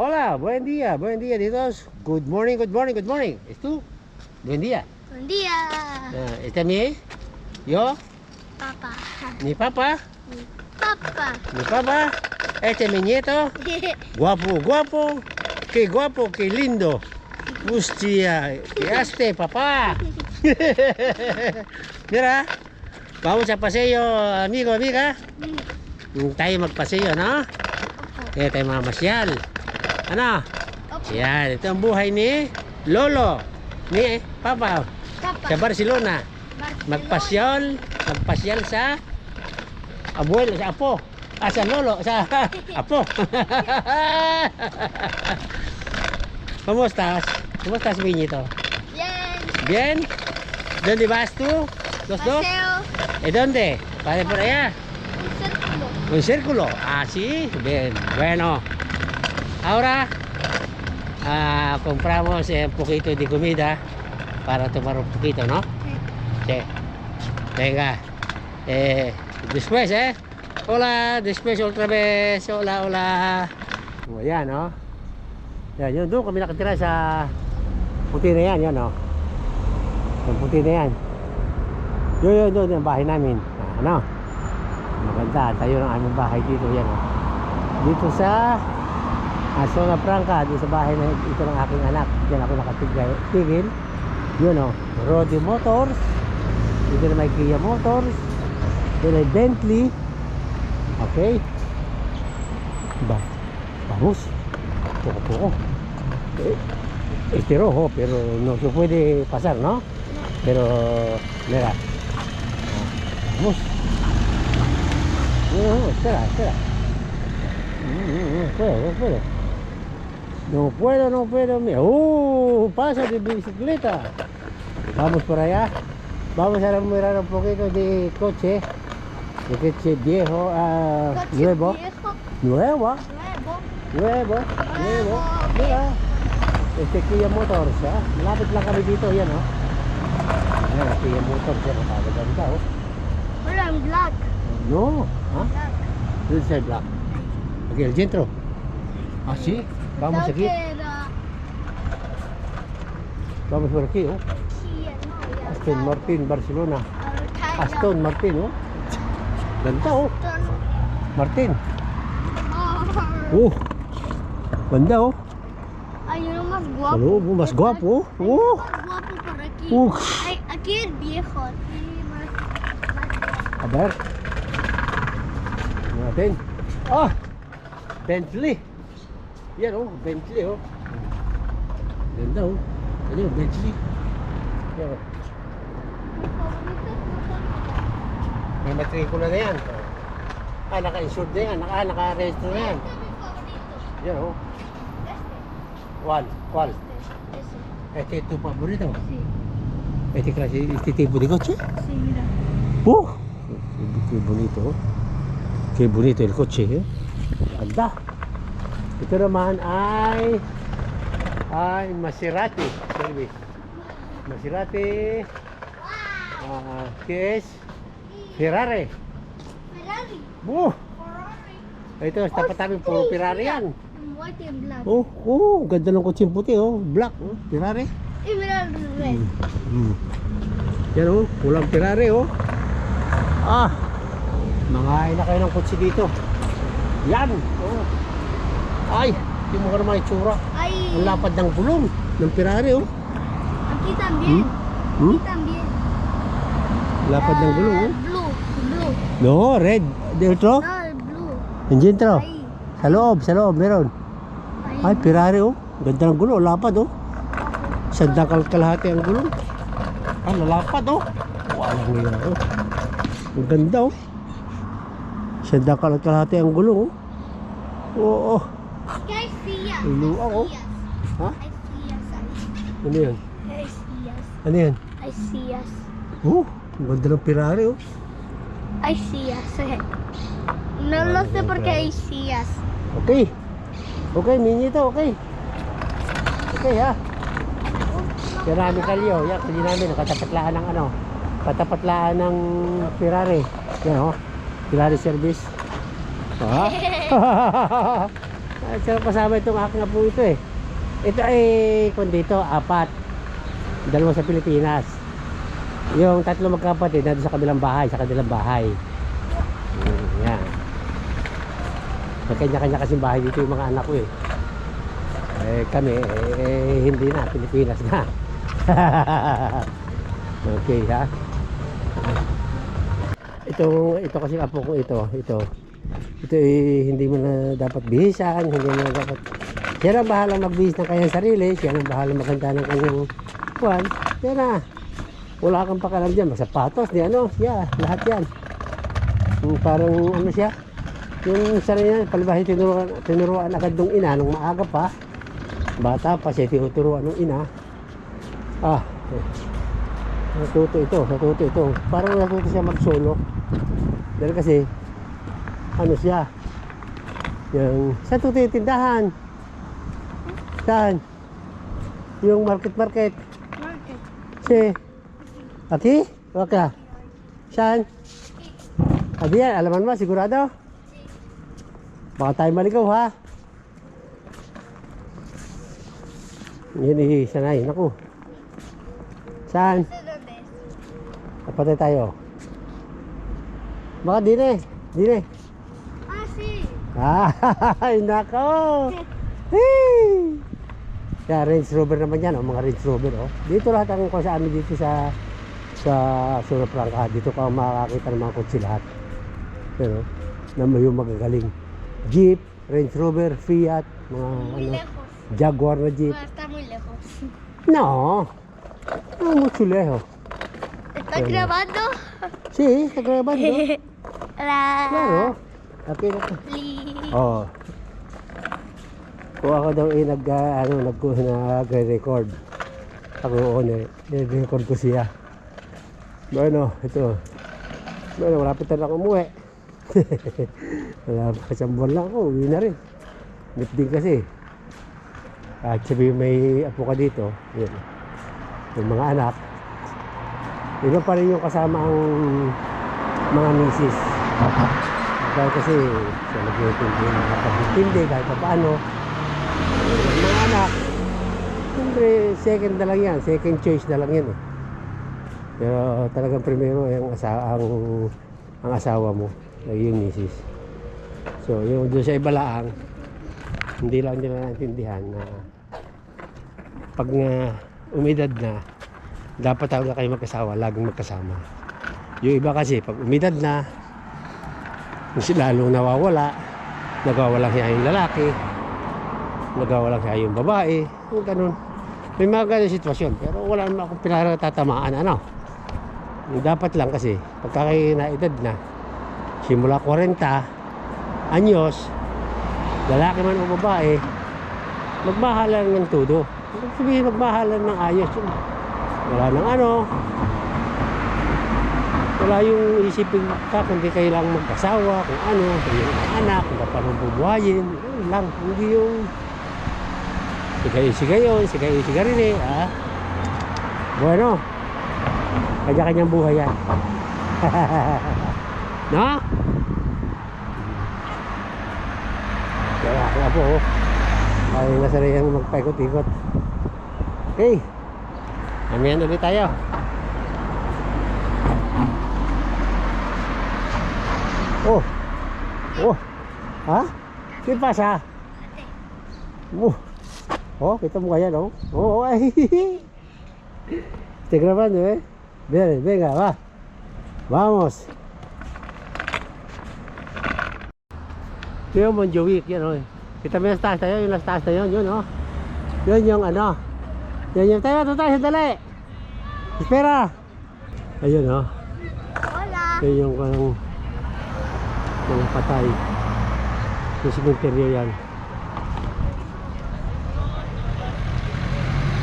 Hola, buen día, buen día todos. Good morning, good morning, good morning. ¿Es tú? Buen día. Buen día, Ah, ¿Este es mi? ¿Yo? papá. ¿Mi papá? Papá. ¿Mi papá? ¿Este es mi nieto? Guapo, guapo. Qué guapo, qué lindo. Hostia, ¿qué haste, papá? Mira, vamos a paseo, amigo, amiga. Tayo magpaseo, no? Kaya tayo mamasyal. Ano? Yan, ito ang buhay ni Lolo. Ni Papa. Papa. Sa Barcelona. Magpasyal. Magpasyal sa abuelo, sa apo. Ah, sa lolo, sa apo. ¿Cómo estás? ¿Cómo estás, Viñito? Bien. ¿Bien? ¿Dónde vas tú? ¿Los dos? Paseo. ¿Y dónde? ¿Para por allá? Un círculo. Un círculo. Ah, sí. Bien. Bueno. Ahora, ah, compramos eh, un poquito de comida para tomar un poquito, ¿no? Sí. Venga. Eh, después, ¿eh? Hola, después otra vez. Hola, hola. O, yan, no? Yan, yun. Doon kami nakatira sa puti na yan, yan, no? Yung puti na yan. Yun, yun, doon, yung bahay namin. Ano? Maganda. Tayo ng aming bahay dito, yan, no? Dito sa ah, Zona Franca, dito sa bahay na ito ng aking anak. Diyan ako nakatigil. Tigil. Yun, no? Rodeo Motors. Dito na may Kia Motors. Dito may Bentley. Okay. Ba, vamos. Poco poco. Eh, este rojo, pero no se puede pasar, ¿no? Pero, mira. Vamos. No, no, espera, espera. No, no, no no puedo. No puedo, no puedo. Mira. ¡Uh! Pasa de bicicleta. Vamos por allá. Vamos a mirar un poquito de coche. De coche viejo, ah, Coche nuevo. viejo. Nuevo, Nuevo. nuevo, nuevo. Mira. Este Kia Motors, ha? Malapit lang kami dito, yan, oh. Ayan, Kia Motors, yan, nakaganda, oh. Wala, ang black. No, ha? Black. Dito sa black. Aquí, el centro. Ah, sí. Vamos aquí. Vamos por aquí, no, Aston. Martin, Barcelona. Aston Martin, oh. Ganda, oh. Martin. Martin. Oh. Ganda, oh. Mas Sa guwapo. loob, oh, mas gwapo, oh. Guwapo por aquí. Uh. Ay, aquí el viejo. Aquí más, más A ver. Natin. Ah! Bentley. Yan oh, Bentley oh. Ganda oh. Ano yung Bentley? Yan oh. May matrikula na yan. Ah, naka-insured na yan. Naka, naka-register na yan. Yan oh. ¿Cuál? ¿Cuál? Este es tu favorito. Sí, Este clase, este tipo de coche. sí, mira. ¡Uh! Qué bonito, oh. Qué bonito el coche, eh. Ganda. Ito naman ay ay Maserati service. Maserati ah ¿qué es? Ferrari. Ferrari. Oh, Ferrari. ito sa tapat namin puro Ferrari yan. White and black. Oh, oh, ganda ng kotse puti oh, black oh, Ferrari. Eh, mira el red. Mm. Yan oh, pulang Ferrari oh. Ah, mangain na kayo ng kotse dito. Yan, oh. Ay, yung mga naman itsura. Ay, Ang lapad ng gulong ng Ferrari oh. aquí también. Hmm? Aquí también. Lapad ng gulong Ah, oh. Blue. Blue. No, red. Dito? No, blue. Dito. Ahí. Sa loob, sa loob, meron. Ay, Ferrari oh. Ganda ng gulong, lapad oh. Sandakal kalahati ang gulong. Ah, lalapad oh. Walang nga oh. Ang ganda oh. Sandakal kalahati ang gulong oh. Oo. Oh, ¿Qué sillas? Ay, luwag, oh. Ha? Hay sillas ahí. Ano yan? Hay sillas. Ano yan? Hay sillas. Oh, ang ganda ng Ferrari oh. Hay sillas. eh. No lo sé porque hay sillas. Okay. Okay, niñito, okay. Okay ha. Kaya namin kalyo. Yan, kali namin. Katapatlaan ng ano. Katapatlaan ng Ferrari. Yan oh. Ferrari service. Ah. At saka kasama itong aking apo ito eh. Ito ay kung dito, apat. Dalawa sa Pilipinas. Yung tatlo magkapatid na sa kabilang bahay, sa kanilang bahay. Mm, yan. May kanya-kanya kasing bahay dito yung mga anak ko eh. Eh kami, eh, eh, hindi na, Pilipinas na. okay ha. Ito, ito kasi apo ko ito, ito. Ito eh, hindi mo na dapat bihisan, hindi mo na dapat siya na bahala magbihis ng kanyang sarili, siya na bahala maganda ng kanyang kuwan. Siya na. Wala kang pakalam dyan, sapatos, di ano, siya, lahat yan. Yung parang ano siya, yung isa niya, palibahin tinuruan, tinuruan agad nung ina, nung maaga pa. Bata pa siya, tinuturuan nung ina. Ah, natuto ito, natuto ito. Parang natuto siya mag-solo. Dahil kasi, ano siya, yung, sa tuto yung tindahan. Saan? Yung market-market. Market. Si, Aki? Waka? Saan? Adi yan, alaman mo, sigurado? Baka tayo maligaw ha? Eh, sanay. Naku. Saan? Kapatay tayo. Baka din eh. Din eh. Ah. Ay, nako! Hey! Kaya Range Rover naman yan, oh, mga Range Rover. Oh. Dito lahat ang kung sa amin dito sa sa Zona Franca. Dito ka makakita ng mga kotse lahat. Pero, na may yung magagaling. Jeep, Range Rover, Fiat, mga ano. Jaguar na Jeep. Ah, está muy lejos. No, no mucho lejos. ¿Estás grabando? Sí, está grabando. Claro. Aquí na to. Oo. Kung ako daw eh nag, ah, ano, nag, nagre-record. Ako oo, nire-record ko siya. Bueno, ito. Bueno, malapit na lang umuwi. Wala pa isang buwan lang uwi na rin. Nip din kasi. Kahit sabi may apo ka dito, yun. Yung mga anak. Iba pa rin yung kasama ang mga misis. Dahil kasi siya nag-intindi, nakapag-intindi kahit pa paano. Yung mga anak, siyempre second na lang yan, second choice na lang yan eh. Pero talagang primero yung asa ang, ang asawa mo, ay yung misis. So yung doon sa ibalaang, hindi lang nila naintindihan na pag nga umidad na, dapat talaga kayo magkasawa, laging magkasama. Yung iba kasi, pag umidad na, lalong nawawala, nagawalang hiya yung lalaki, nagawalang hiya yung babae, yung ganun. May mga ganun sitwasyon, pero wala naman akong pinatatamaan, ano. Dapat lang kasi, pagka kayo naedad na, simula 40, anyos, lalaki man o babae, magmahalan ng todo. Sabihin, magmahalan ng ayos. Wala nang ano, wala yung isipin ka kundi kayo lang magkasawa, kung ano, kung yung anak, kung paano bubuhayin, lang, hindi yung sigayo-sigayon, sigayo-sigarin eh, ah. Bueno, kanya-kanyang buhay yan. no? Kaya ako po, oh. ay nasa rin magpaikot-ikot. Okay, Amihan ulit tayo. Oh. Oh. Ha? ¿Qué pasa? Oh. Oh, kita mo kaya, no? Oh, ay. Estoy grabando, eh. Ven, venga, va. Vamos. Ito yung Monjowick, yan, oh. Kita mo yung taas tayo, yung last taas na yun, yun, oh. Yun yung ano. Yan yung tayo, tayo, sandali. Espera. Ayun, oh. Hola. Yan yung kanang mga patay. Yung simenteryo yan.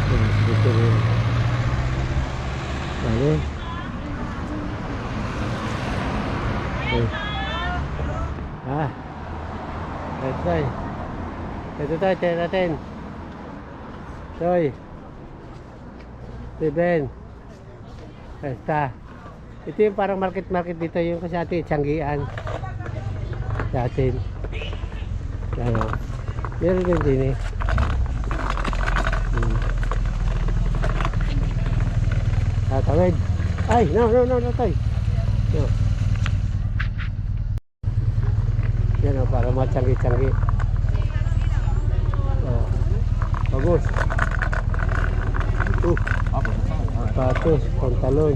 Yan, simenteryo. Dali. Okay. Ah. Ito tayo. Ito tayo, tingnan natin. Soy. Si Ben. Esta. Ito yung parang market-market dito yung kasi atin, Tianggian. Sa atin. Yan o. Meron din din eh. Hmm. Tatawid. Ay, no, no, no, no, tay. No. Yan o, para matanggi-tanggi. Oh. Bagus. Uh, sapatos, pantalon,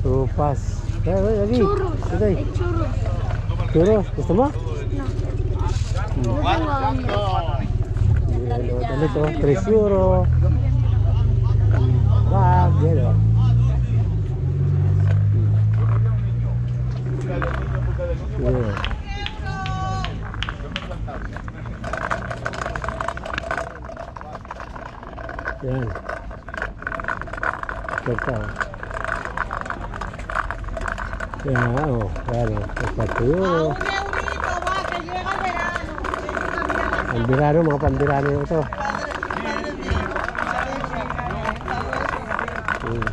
rupas. Eh, eh, lagi. Churros. Eh, churros. Churros, gusto mo? Ganito, 3 euro. Ah, Cortado. Yan, o. Claro. Pambirano, mga pambirano ito. Hmm.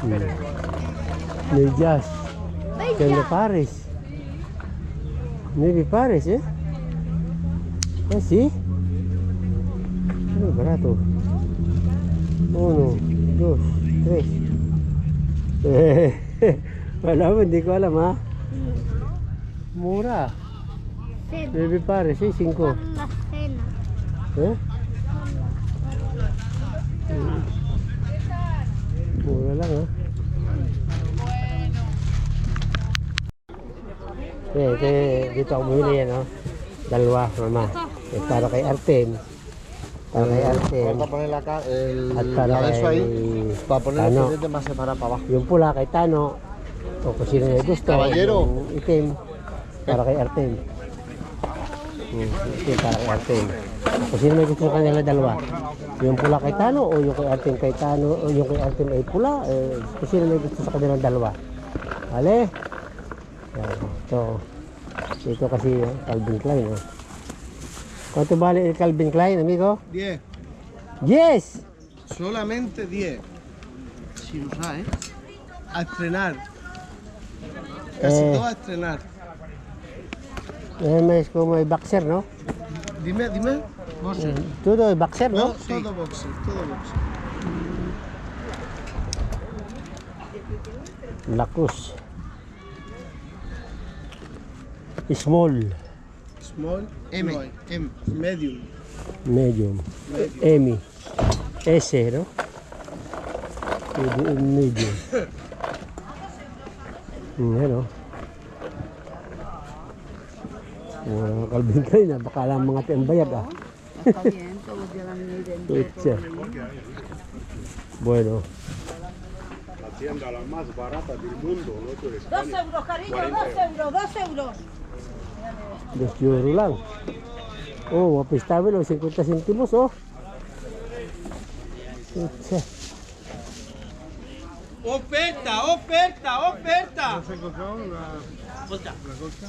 Hmm. Medyas. Kaya Paris. Maybe Paris, eh? Ah, si? Ano, barato. Uno, dos, tres. Eh, wala mo, hindi ko alam ha. Mura. Maybe Paris, eh, cinco. Con la cena. Eh? Hmm. Mura lang ha. Eh, ito, dito ako bumili yan, no? Dalawa, mama. Eh, para kay Artem. Para kay Artem. Vamos a poner acá el, At para la de eso kay ahí para poner Tano. los pendientes más separados para abajo. Yung pula kay Tano. O kung sino may gusto. Caballero. Yung itim. Para kay Artem. Hmm, itim para kay Artem. Kung sino may gusto kanila dalawa. Yung pula kay Tano o yung kay Artem kay Tano o yung kay Artem ay pula. Eh, kung sino may gusto sa kanilang dalawa. Ale? Yan. Ito. Ito kasi oh, Calvin Klein. Oh. ¿Cuánto vale el Calvin Klein, amigo? 10, Yes! solamente 10. Sin usar, ¿eh? A estrenar. Casi Eh. todo a estrenar. Eh, es como el boxer, ¿no? Dime, dime. Boxer. Todo es boxer, ¿no? Todo boxer, todo boxer. La Cruz. Small, Small, M, M, medium. medium, M, S, ¿no? Medium, medium. Mga Calvin Klein, baka lang mga tiambayag, ah. Está bien, todos llevan mi identidad. Pucha. Bueno, Dos euros, cariño, dos euros, dos euros. dos euro lang. Oh, mapistable, oh, 50 centimos, oh. Pucha. Oferta, oferta, oferta. La costa? ¿La costa?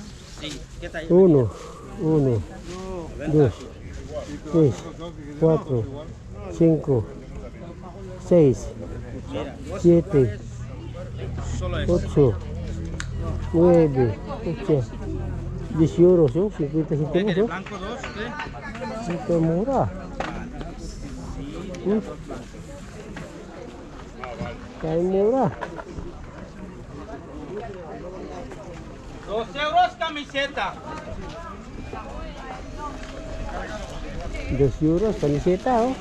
¿qué tal? Uno, uno, dos, tres, cuatro, cinco, seis, siete, ocho, nueve, ocho. 10 euros, ¿no? 50 centavos. ¿no? blanco dos? ¿Qué? Kaya mura. Dos euros camiseta. Dos euros, kamiseta, oh.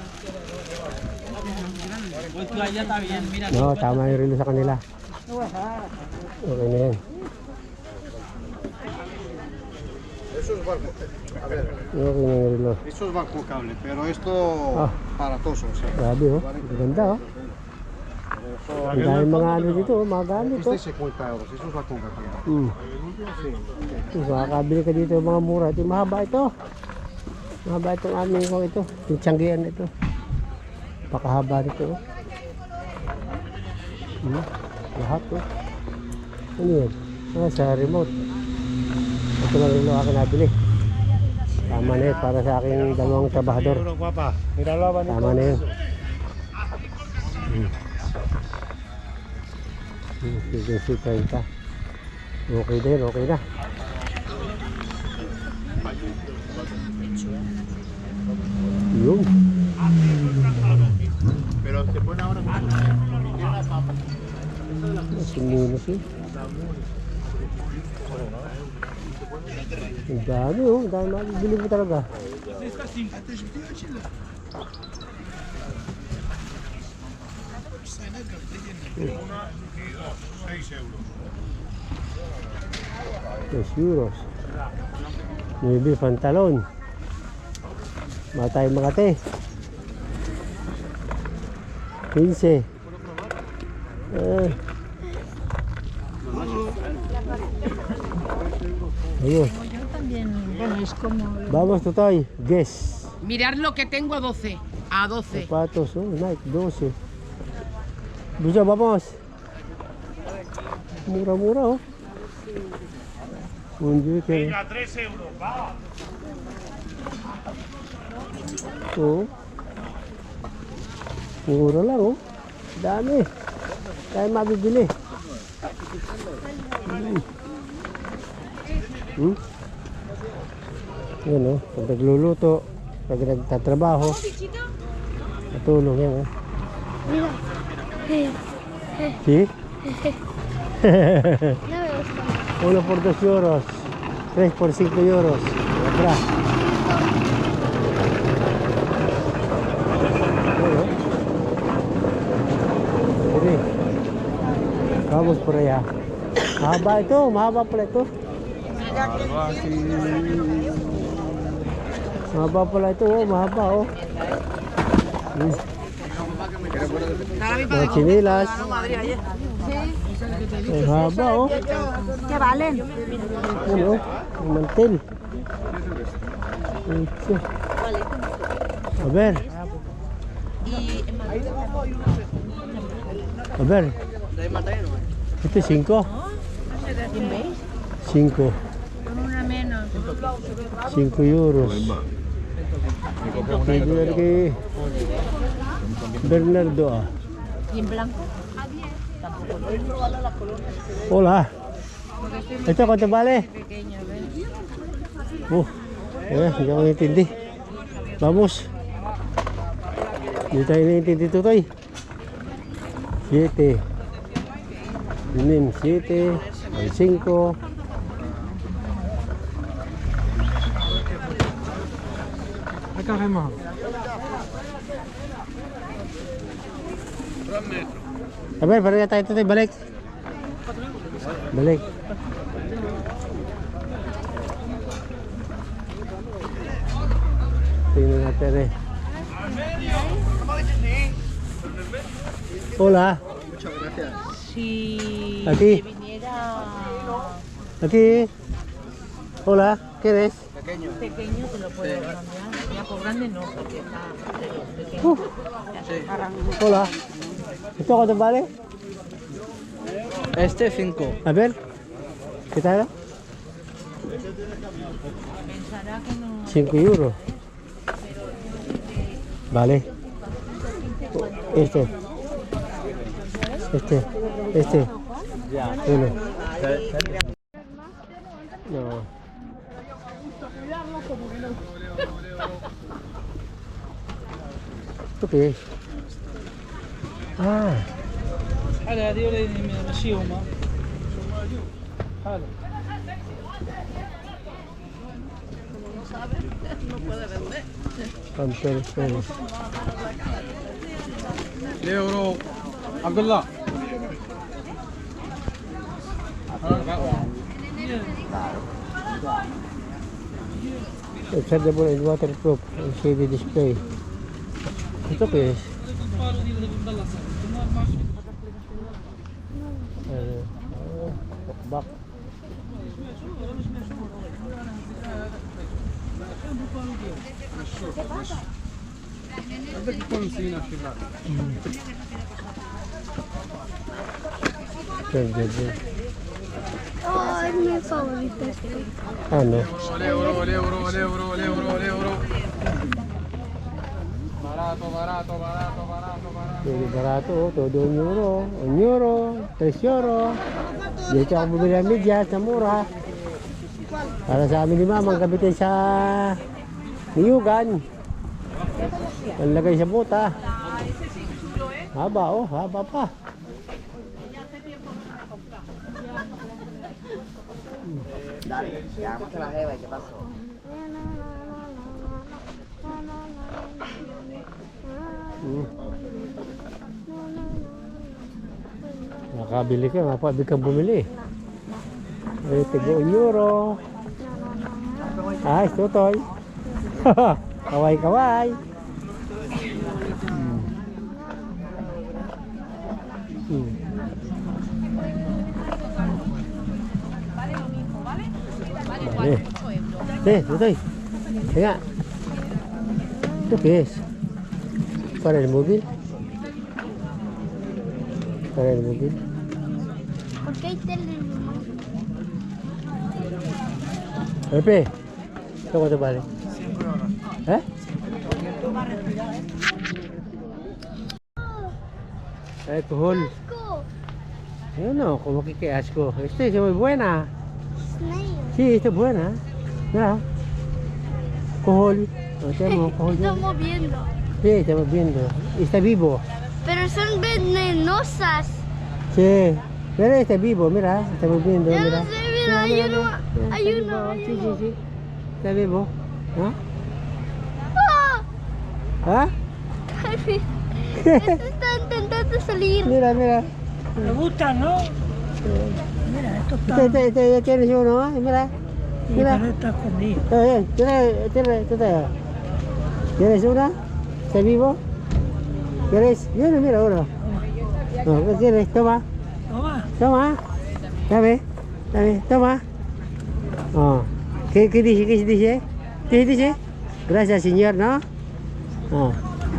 No, tama yung sa kanila. Okay na yan. Eso es barco. A ver, eso es barco cable, pero esto Ah. aparatoso. O sea, Grabe, oh. Ganda, oh. Eso, Ang dami mga ano dito, oh. Mga gamit, oh. es 50 euros, eso es barco cable. Sí. Ito, makakabili ka dito mga mura. Ito, mahaba ito. Mahaba itong aming kong ito. Yung tiyanggian ito. Pakahaba nito. Oh. Hmm. Lahat oh. Ano yan? Ah, sa remote. Ito lang rin ako nabili. Tama na yun para sa aking dalawang trabahador. Tama na yun. PVC 30 okay din okay na. Yun. Pero se pone ahora es un minus eh. Ang dami oh. Ang dami bilhin mo talaga. Dos euros. Maybe pantalon. Matay Makate. 15. Eh. Ayun. Yo también, bueno, es como... Vamos, Totoy. Guess. Mirad lo que tengo a 12. A 12. Zapatos, oh, Nike, 12. Busa, vamos. Mura-mura, oh. Jeque. Venga, 3 euros, va. Oh. Mura lang, oh. Dami. Tayo mabibili. Hmm. Hmm? Yan, oh. Pag nagluluto, pag nagtatrabaho, natulong yan, oh. Eh, Si? no me gusta. Uno por 2 euros. 3 por 5 euros. Otra. Bueno. Sige. Vamos por allá. Mahaba ito. Mahaba pala ito. Mahaba pala ito. Oh, mahaba oh. Hmm. Mochililas. Jabón. ¿Qué valen? Bueno, un mantel. A ver. A ver. ¿Este cinco? Cinco. una menos. Cinco euros. Bernardo. Ah. Hola. ¿Esto cuánto vale? Uh, eh, ya me entendí. Vamos. Hindi tayo naiintindi todo ahí. Siete. Tienen siete. Hay cinco. Acá vemos. Ver, pareha tayo Toy. Balik. Balik. Tingnan natin eh. Hola. Si Aquí. Aquí. Hola, ¿qué eres? pequeño te lo puedo cambiar. Ya por grande no, porque está pequeño. Uh, hola. ¿Esto cuánto vale? Este 5. A ver. ¿Qué tal? Pensará que no. 5 euros. Vale. Este. Este. Este. Uno. No. إيش؟ آه حالة هذه ولا ماشي هما شحال خمسة وعشرين يورو عبد الله تسرب الادوات الكوب السي بي ديسبلاي qué es? Ano? Oh, back. بدك تكون نسينا شباب Chargeable. Oh, es mi favorito este. Ano? اليورو اليورو اليورو اليورو اليورو barato, barato, barato, barato, barato. Oh, todo barato, todo euro, euro, tres euro. Dito ako bumili ng medyas na. Para sa amin ni Mama, ang kapitin sa niyugan. Panlagay sa buta. Haba, oh, haba pa. Dale, ya vamos a la jeva, ¿qué pasó? Nakabili ka, mapabig kang bumili. Ay, tigo euro. Ay, tutoy. kaway, kaway. Hmm. Hmm. Vale. Eh, tutoy. Venga. ¿Esto qué es? ¿Para el móvil? ¿Para el móvil? Pepe, ¿esto cuánto vale? ¿Eh? Alcohol. Asco. Yo no, como que qué asco. Esta es muy buena. Snail. Sí, esta es buena. Mira. Alcohol. No tenemos. Estamos viendo. Sí, estamos viendo. Está vivo. Pero son venenosas. Sí. Mira, está vivo, mira. Estamos viendo, Ya mira. sé, mira, hay uno, mira, hay está uno, hay Sí, sí, sí. Está vivo. ¿Ah? ¡Ah! ¿Ah? Están intentando salir. Mira, mira. Me gusta, ¿no? Mira, esto está. Este, este, ya tienes uno, ¿ah? Mira. Mira. está escondido. Está bien. Tiene, tiene, tiene. ¿Tienes una? ¿Está vivo? ¿Quieres? Mira, mira uno. No, ¿qué tienes? Toma. Toma. Dame. Dame. Toma. Oh. ¿Qué, ¿Qué dice? ¿Qué dice? ¿Qué dice? Gracias, señor, ¿no? Oh.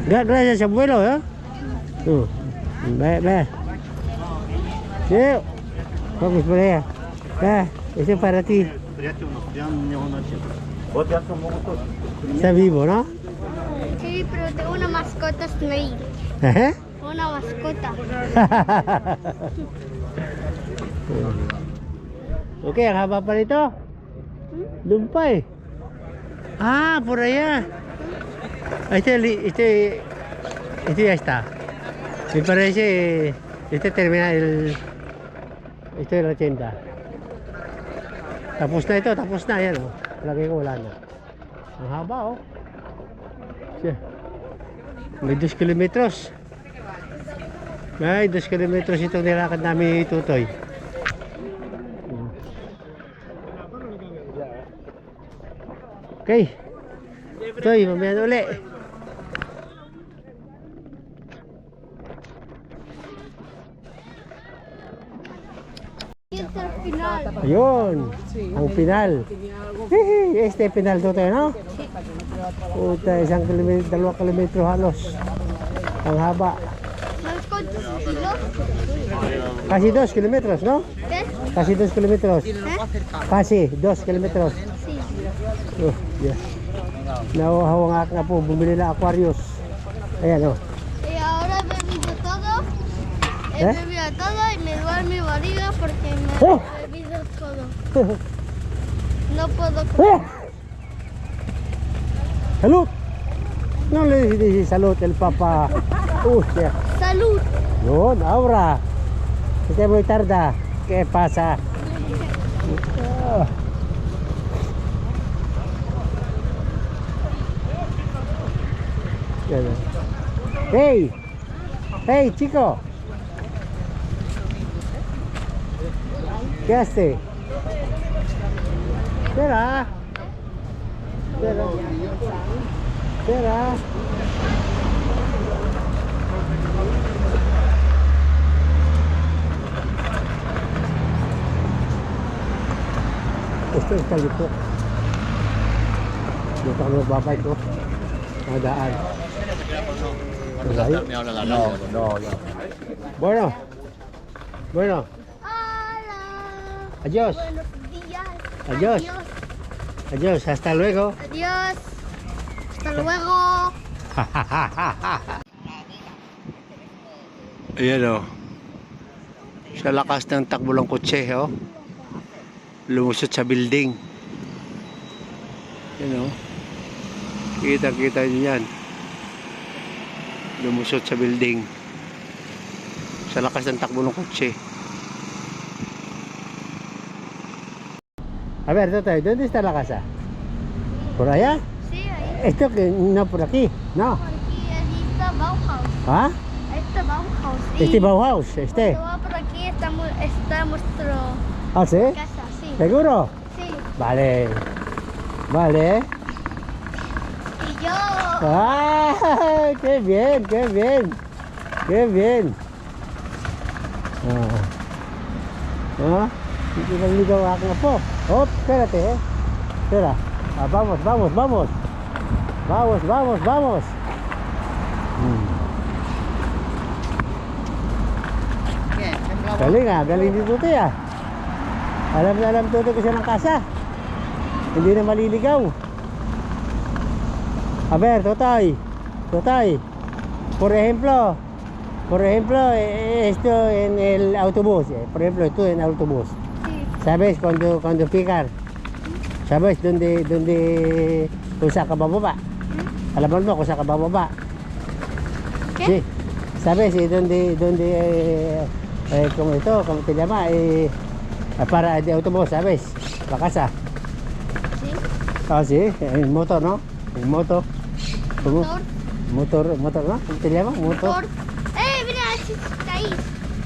Gra- Gracias, abuelo, ¿eh? Oh. Ve, ve. Sí. Vamos por allá. Ve, este es para ti. Está vivo, ¿no? Sí, pero tengo una mascota Snail. Ajá. Una mascota. ok, ang haba pa nito. Doon. Ah, por allá. Este, este, este ya está. Me parece, este termina el, este de la tienda. Tapos na ito, tapos na. Yan oh. Lagay ko wala na. Ang haba oh. Siya. May 2 kilometros. May 2 kilometros itong nilakad namin tutoy. Okay. Toy, mamaya na uli. Ayun. Ang final. Hihi, este final to tayo, no? Puta, isang kilometro, dalawang kilometro halos. Ang haba. Kasi dos kilometros, no? Kasi dos kilometros. ¿Eh? Kasi dos kilometros. Sí. Oh, yeah. Nauhaw ang aking apo, bumili na Aquarius. Ayan, oh. Y ahora he bebido todo. He ¿Eh? bebido todo y me duele mi barriga porque me Oh. he bebido todo. No puedo Eh! comer. Salud! No le dice salud el papa. Uh, yeah. Salud. Yun, Aura. Hindi mo tarda. ¿Qué pasa? Ah. Hey! Hey, chico! ¿Qué hace? Espera. Espera. Espera. Ito yung kalipok. Dito kami magbabay ko. Malayo. No, no, no. Bueno. Bueno. Hola. Adiós. Buenos días. Adiós. Adiós. Hasta luego. Adiós. Hasta luego. Ayan o. Sa lakas ng takbo ng kotse, oh. Lumusot sa building. Ayan o. Kita-kita nyo yan. Lumusot sa building. Sa lakas ng takbo ng kotse. A ver, Totoy, ¿dónde está la casa? ¿Por allá? Sí, ahí. Esto que no por aquí, no. Por aquí, está Bauhaus. ¿Ah? Está Bauhaus. Este Bauhaus, este. cuando va por aquí está, está nuestro ¿Ah, sí? ¿Seguro? Sí. Vale. Vale. Y yo. ¡Ah! ¡Qué bien, qué bien! ¡Qué bien! Ah. Ah, naligaw. Hop, espérate eh. Espera. Ah, vamos, vamos, vamos. Vamos, vamos, vamos. Hmm. Galing ah, galing dito to ah. Alam na alam to ko siya ng kasa. Hindi na maliligaw. A ver, Totoy. Totoy. Por ejemplo, por ejemplo, eh, esto en el autobús. eh, Por ejemplo, tú en el autobús. Sí. ¿Sabes cuando cuando picar? ¿Sabes dónde dónde kung saan ka bababa? Alam mo kung saan ka bababa? ¿Qué? Sí. ¿Sabes eh, dónde dónde eh, eh, como esto, como te llama? Eh, Para el autobús, ¿sabes? Para casa. Sí. Ah, sí, en moto, ¿no? En moto. ¿Cómo? Motor. Motor, motor ¿no? ¿Cómo te llama? Motor. ¡Eh, mira, H6!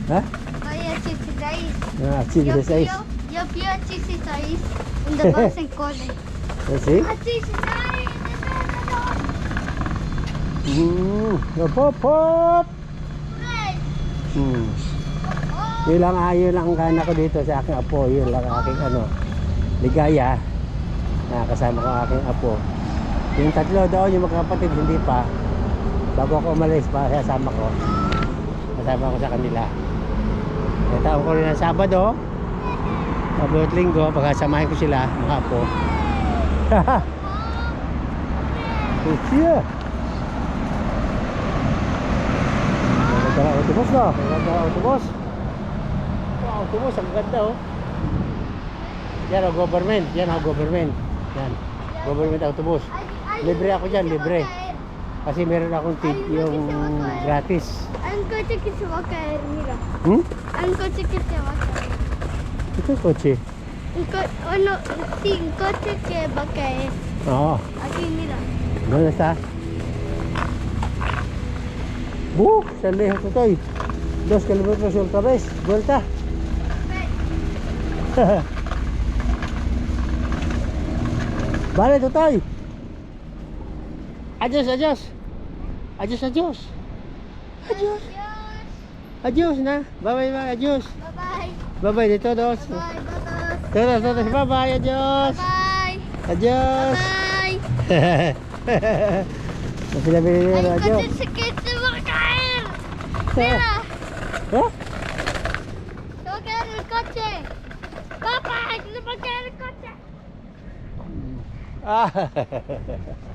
¿Ah? Oye, H6. Ah, H6. Yo pido H6 donde en cole. ¿Ah, ¿Sí? H6. Mm, pop, pop. Mm. Yun lang, ah, yun lang ang gana ko dito sa aking apo. Yun lang ang aking ano, ligaya. Na kasama ko aking apo. Yung tatlo daw, yung magkakapatid, hindi pa. Bago ako umalis pa, kasama ko. Kasama ko sa kanila. Nataon ko rin ng Sabado. Sabado Linggo, pagkasamahin ko sila, mga apo. Siya. Ganda ng autobus? Ganda ng autobus. Autobus, ang ganda oh. Yan oh, government. Yan oh, government. Yan. Government autobus. Libre ako dyan, libre. Kasi meron akong tip yung gratis. Un coche que se va a caer, mira. Hmm? Un coche que se va a caer. Ito yung kotse. Un co- oh, no, sí, un coche que va a caer. Oo. Aquí, mira. ¿Dónde está? ¡Uh! Se lejos estoy. Dos kilómetros otra vez. Vuelta. vale, Totoy. Adiós, adiós. Adiós, adiós. Adiós. Adiós, na. Bye bye, bye. Adiós. Bye bye. Bye bye de todos. Bye bye. Todos, todos. Bye bye. Adiós. Bye. Adiós. Bye. No pinabili Hay nila. un Adiós. coche que ああ